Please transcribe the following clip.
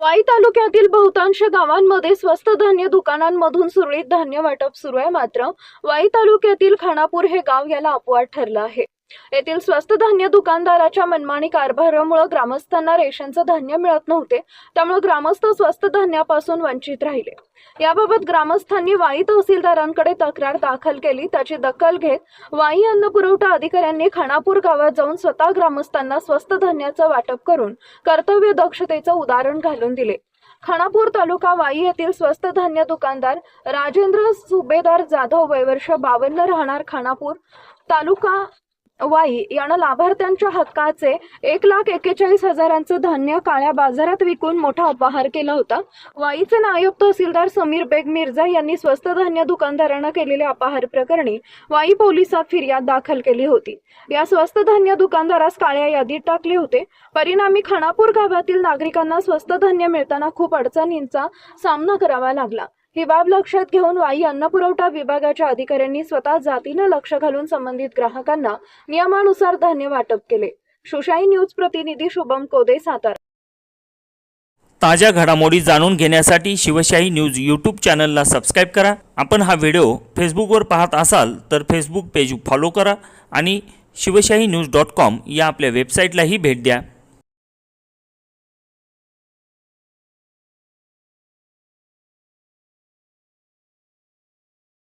वाई तालुक्यातील बहुतांश गावांमध्ये स्वस्त धान्य दुकानांमधून सुरळीत धान्य वाटप सुरू आहे. मात्र वाई तालुक्यातील खानापूर हे गाव याला अपवाद ठरलं आहे. येथील स्वस्त धान्य दुकानदाराच्या मनमानी कारभारामुळे ग्रामस्थांना रेशनचं धान्य मिळत नव्हते त्यामुळे ग्रामस्थ स्वस्त धान्यापासून वंचित राहिले. याबाबत ग्रामस्थांनी वाई तहसीलदारांकडे तक्रार दाखल केली त्याची दखल घेत वाई अन्न पुरवठा अधिकाऱ्यांनी खानापूर गावात जाऊन स्वतः ग्रामस्थांना स्वस्त धान्याचं वाटप करून कर्तव्य दक्षतेचं उदाहरण घालून दिले. खानापूर तालुका वाई येथील स्वस्त धान्य दुकानदार राजेंद्र सुभेदार जाधव वयवर्ष बावन्न राहणार खानापूर तालुका वाई यानं लाभार्थ्यांच्या हक्काचे एक लाख एक्केचाळीस हजारांचं धान्य काळ्या बाजारात विकून मोठा अपहार केला होता. वाईचे नायब तहसीलदार समीर बेग मिर्झा यांनी स्वस्त धान्य दुकानदारांना केलेल्या अपहार प्रकरणी वाई पोलिसात फिर्याद दाखल केली होती. या स्वस्त धान्य दुकानदारास काळ्या यादीत टाकले होते. परिणामी खानापूर गावातील नागरिकांना स्वस्त धान्य मिळताना खूप अडचणींचा सामना करावा लागला. ही बाब लक्षात घेऊन वाई अन्न पुरवठा विभागाच्या अधिकाऱ्यांनी स्वतः जातीनं लक्ष घालून संबंधित ग्राहकांना नियमानुसार धान्य वाटप केले. सुशाई न्यूज प्रतिनिधी शुभम कोदे सातारा. ताज्या घडामोडी जाणून घेण्यासाठी शिवशाही न्यूज यूट्यूब चॅनलला सबस्क्राईब करा. आपण हा व्हिडिओ फेसबुकवर पाहत असाल तर फेसबुक पेज फॉलो करा आणि शिवशाही न्यूज डॉट कॉम या आपल्या वेबसाईटलाही भेट द्या.